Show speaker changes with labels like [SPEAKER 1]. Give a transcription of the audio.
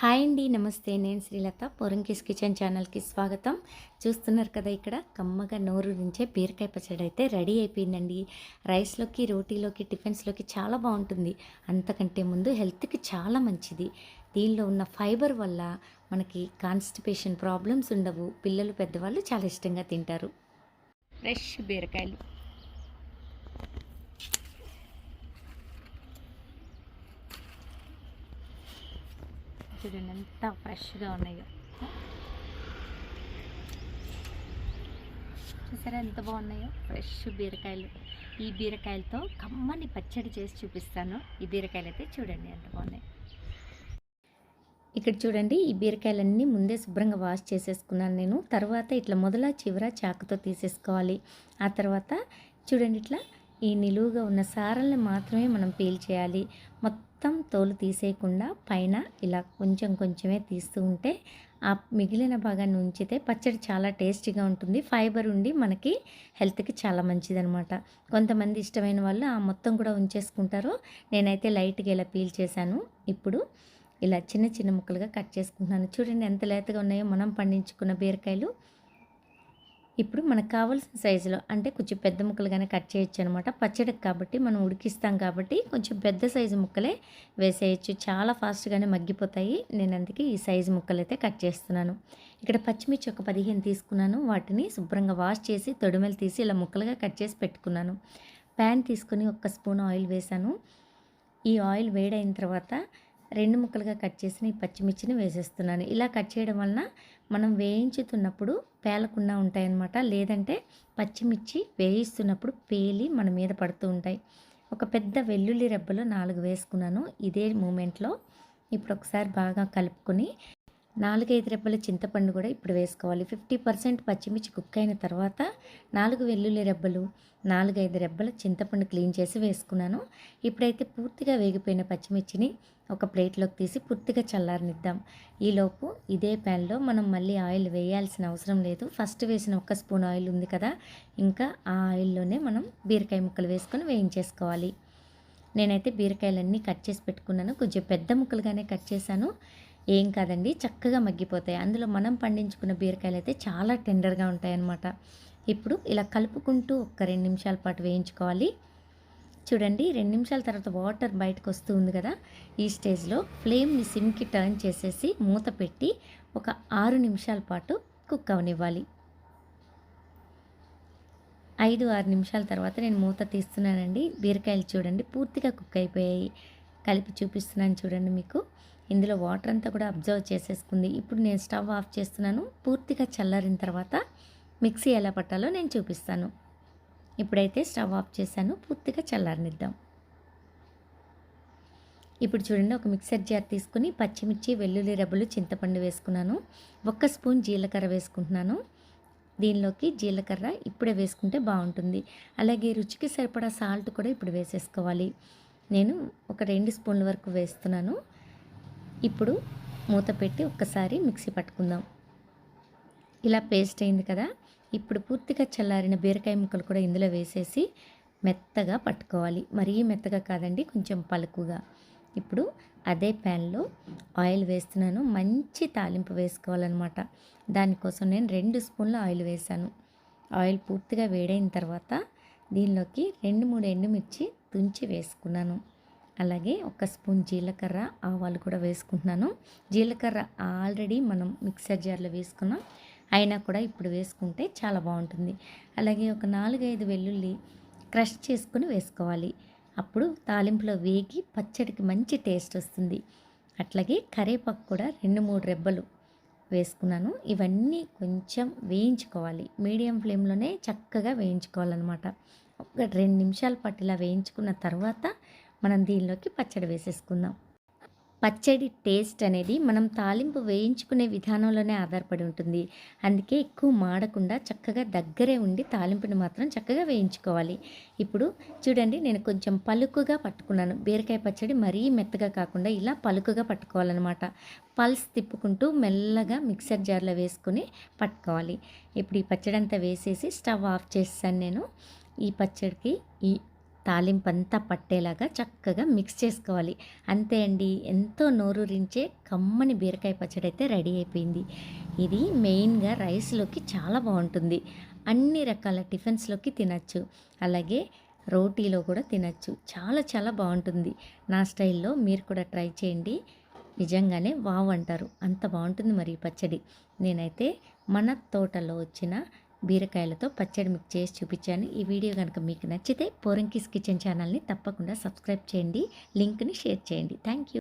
[SPEAKER 1] Hi అండి నమస్తే. నేను శ్రీలత. పొరంకిస్ కిచెన్ ఛానల్కి స్వాగతం. చూస్తున్నారు కదా ఇక్కడ కమ్మగా నోరు నుంచే బీరకాయ పచ్చడి అయితే రెడీ అయిపోయిందండి. రైస్లోకి రోటీలోకి టిఫిన్స్లోకి చాలా బాగుంటుంది. అంతకంటే ముందు హెల్త్కి చాలా మంచిది. దీనిలో ఉన్న ఫైబర్ వల్ల మనకి కాన్స్టిపేషన్ ప్రాబ్లమ్స్ ఉండవు. పిల్లలు పెద్దవాళ్ళు చాలా ఇష్టంగా తింటారు. ఫ్రెష్ బీరకాయలు. చూడండి ఎంత ఫ్రెష్గా ఉన్నాయో. చూసారా ఎంత బాగున్నాయో? ఫ్రెష్ బీరకాయలు. ఈ బీరకాయలతో కమ్మని పచ్చడి చేసి చూపిస్తాను. ఈ బీరకాయలు అయితే చూడండి ఎంత బాగున్నాయి. ఇక్కడ చూడండి ఈ బీరకాయలన్నీ ముందే శుభ్రంగా వాష్ చేసేసుకున్నాను నేను. తర్వాత ఇట్లా మొదల చివర చాకుతో తీసేసుకోవాలి. ఆ తర్వాత చూడండి ఇట్లా ఈ నిలువుగా ఉన్న సారల్ని మాత్రమే మనం పీల్ చేయాలి. మొత్తం మొత్తం తోలు తీసేయకుండా పైన ఇలా కొంచెం కొంచెమే తీస్తూ ఉంటే ఆ మిగిలిన భాగాన్ని ఉంచితే పచ్చడి చాలా టేస్టీగా ఉంటుంది. ఫైబర్ ఉండి మనకి హెల్త్కి చాలా మంచిదనమాట కొంతమంది ఇష్టమైన వాళ్ళు ఆ మొత్తం కూడా ఉంచేసుకుంటారు. నేనైతే లైట్గా ఇలా పీల్ చేశాను. ఇప్పుడు ఇలా చిన్న చిన్న ముక్కలుగా కట్ చేసుకుంటున్నాను. చూడండి ఎంత లేతగా ఉన్నాయో మనం పండించుకున్న బీరకాయలు. ఇప్పుడు మనకు కావాల్సిన సైజులో అంటే కొంచెం పెద్ద ముక్కలుగానే కట్ చేయొచ్చు అనమాట పచ్చడికి కాబట్టి మనం ఉడికిస్తాం కాబట్టి కొంచెం పెద్ద సైజు ముక్కలే వేసేయచ్చు. చాలా ఫాస్ట్గానే మగ్గిపోతాయి. నేను అందుకే ఈ సైజు ముక్కలు అయితే కట్ చేస్తున్నాను. ఇక్కడ పచ్చిమిర్చి ఒక పదిహేను తీసుకున్నాను. వాటిని శుభ్రంగా వాష్ చేసి తొడిమెలు తీసి ఇలా ముక్కలుగా కట్ చేసి పెట్టుకున్నాను. ప్యాన్ తీసుకొని ఒక స్పూన్ ఆయిల్ వేసాను ఈ ఆయిల్ వేడైన తర్వాత రెండు ముక్కలుగా కట్ చేసిన ఈ పచ్చిమిర్చిని వేసేస్తున్నాను. ఇలా కట్ చేయడం వలన మనం వేయించుతున్నప్పుడు పేలకుండా ఉంటాయన్నమాట. లేదంటే పచ్చిమిర్చి వేయిస్తున్నప్పుడు పేలి మన మీద పడుతూ ఉంటాయి. ఒక పెద్ద వెల్లుల్లి రెబ్బలు నాలుగు వేసుకున్నాను. ఇదే మూమెంట్లో ఇప్పుడు ఒకసారి బాగా కలుపుకొని నాలుగైదు రెబ్బల చింతపండు కూడా ఇప్పుడు వేసుకోవాలి. ఫిఫ్టీ పర్సెంట్ పచ్చిమిర్చి కుక్ అయిన తర్వాత నాలుగు వెల్లుల్లి రెబ్బలు నాలుగైదు రెబ్బల చింతపండు క్లీన్ చేసి వేసుకున్నాను. ఇప్పుడైతే పూర్తిగా వేగిపోయిన పచ్చిమిర్చిని ఒక ప్లేట్లోకి తీసి పూర్తిగా చల్లారనిద్దాం. ఈలోపు ఇదే ప్యాన్లో మనం మళ్ళీ ఆయిల్ వేయాల్సిన అవసరం లేదు. ఫస్ట్ వేసిన ఒక స్పూన్ ఆయిల్ ఉంది కదా ఇంకా ఆ ఆయిల్లోనే మనం బీరకాయ ముక్కలు వేసుకొని వేయించేసుకోవాలి. నేనైతే బీరకాయలన్నీ కట్ చేసి పెట్టుకున్నాను. కొంచెం పెద్ద ముక్కలుగానే కట్ చేశాను. ఏం కాదండి చక్కగా మగ్గిపోతాయి. అందులో మనం పండించుకున్న బీరకాయలు అయితే చాలా టెండర్గా ఉంటాయన్నమాట. ఇప్పుడు ఇలా కలుపుకుంటూ ఒక రెండు నిమిషాల పాటు వేయించుకోవాలి. చూడండి రెండు నిమిషాల తర్వాత వాటర్ బయటకు వస్తూ ఉంది కదా ఈ స్టేజ్లో ఫ్లేమ్ని సిమ్కి టర్న్ చేసేసి మూత పెట్టి ఒక ఆరు నిమిషాల పాటు కుక్ అవనివ్వాలి. ఐదు ఆరు నిమిషాల తర్వాత నేను మూత తీస్తున్నానండి. బీరకాయలు చూడండి పూర్తిగా కుక్ అయిపోయాయి. కలిపి చూపిస్తున్నాను చూడండి మీకు. ఇందులో వాటర్ అంతా కూడా అబ్జర్వ్ చేసేసుకుంది. ఇప్పుడు నేను స్టవ్ ఆఫ్ చేస్తున్నాను. పూర్తిగా చల్లారిన తర్వాత మిక్సీ ఎలా పట్టాలో నేను చూపిస్తాను. ఇప్పుడైతే స్టవ్ ఆఫ్ చేశాను. పూర్తిగా చల్లారనిద్దాం. ఇప్పుడు చూడండి ఒక మిక్సర్ జార్ తీసుకుని పచ్చిమిర్చి వెల్లుల్లి రబ్బులు చింతపండు వేసుకున్నాను. ఒక్క స్పూన్ జీలకర్ర వేసుకుంటున్నాను. దీనిలోకి జీలకర్ర ఇప్పుడే వేసుకుంటే బాగుంటుంది. అలాగే రుచికి సరిపడా సాల్ట్ కూడా ఇప్పుడు వేసేసుకోవాలి. నేను ఒక రెండు స్పూన్ల వరకు వేస్తున్నాను. ఇప్పుడు మూత పెట్టి ఒక్కసారి మిక్సీ పట్టుకుందాం. ఇలా పేస్ట్ అయింది కదా ఇప్పుడు పూర్తిగా చల్లారిన బీరకాయ ముక్కలు కూడా ఇందులో వేసేసి మెత్తగా పట్టుకోవాలి. మరీ మెత్తగా కాదండి కొంచెం పలుకుగా. ఇప్పుడు అదే ప్యాన్లో ఆయిల్ వేస్తున్నాను. మంచి తాలింపు వేసుకోవాలన్నమాట. దానికోసం నేను రెండు స్పూన్ల ఆయిల్ వేశాను. ఆయిల్ పూర్తిగా వేడైన తర్వాత దీనిలోకి రెండు మూడు ఎండుమిర్చి తుంచి వేసుకున్నాను. అలాగే ఒక స్పూన్ జీలకర్ర ఆవాలు కూడా వేసుకుంటున్నాను. జీలకర్ర ఆల్రెడీ మనం మిక్సర్ జార్లో వేసుకున్నాం. అయినా కూడా ఇప్పుడు వేసుకుంటే చాలా బాగుంటుంది. అలాగే ఒక నాలుగైదు వెల్లుల్లి క్రష్ చేసుకుని వేసుకోవాలి. అప్పుడు తాలింపులో వేగి పచ్చడికి మంచి టేస్ట్ వస్తుంది. అట్లాగే కరేపాకు కూడా రెండు మూడు రెబ్బలు వేసుకున్నాను. ఇవన్నీ కొంచెం వేయించుకోవాలి. మీడియం ఫ్లేమ్లోనే చక్కగా వేయించుకోవాలన్నమాట. ఒక రెండు నిమిషాల పాటు ఇలా వేయించుకున్న తర్వాత మనం దీనిలోకి పచ్చడి వేసేసుకుందాం. పచ్చడి టేస్ట్ అనేది మనం తాలింపు వేయించుకునే విధానంలోనే ఆధారపడి ఉంటుంది. అందుకే ఎక్కువ మాడకుండా చక్కగా దగ్గరే ఉండి తాలింపుని మాత్రం చక్కగా వేయించుకోవాలి. ఇప్పుడు చూడండి నేను కొంచెం పలుకుగా పట్టుకున్నాను. బీరకాయ పచ్చడి మరీ మెత్తగా కాకుండా ఇలా పలుకుగా పట్టుకోవాలన్నమాట. పల్స్ తిప్పుకుంటూ మెల్లగా మిక్సర్ జార్లో వేసుకొని పట్టుకోవాలి. ఇప్పుడు ఈ పచ్చడి అంతా వేసేసి స్టవ్ ఆఫ్ చేస్తాను నేను. ఈ పచ్చడికి ఈ తాలింపు అంతా పట్టేలాగా చక్కగా మిక్స్ చేసుకోవాలి. అంతే అండి. ఎంతో నోరూరించే కమ్మని బీరకాయ పచ్చడి అయితే రెడీ అయిపోయింది. ఇది మెయిన్గా రైస్లోకి చాలా బాగుంటుంది. అన్ని రకాల టిఫిన్స్లోకి తినచ్చు. అలాగే రోటీలో కూడా తినచ్చు. చాలా చాలా బాగుంటుంది. నా స్టైల్లో మీరు కూడా ట్రై చేయండి. నిజంగానే వావ్ అంటారు. అంత బాగుంటుంది మరి పచ్చడి. నేనైతే మన తోటలో వచ్చిన బీరకాయలతో పచ్చడి మీకు చేసి చూపించాను. ఈ వీడియో కనుక మీకు నచ్చితే పోరంకిస్ కిచెన్ ఛానల్ని తప్పకుండా సబ్స్క్రైబ్ చేయండి. లింక్ని షేర్ చేయండి. Thank you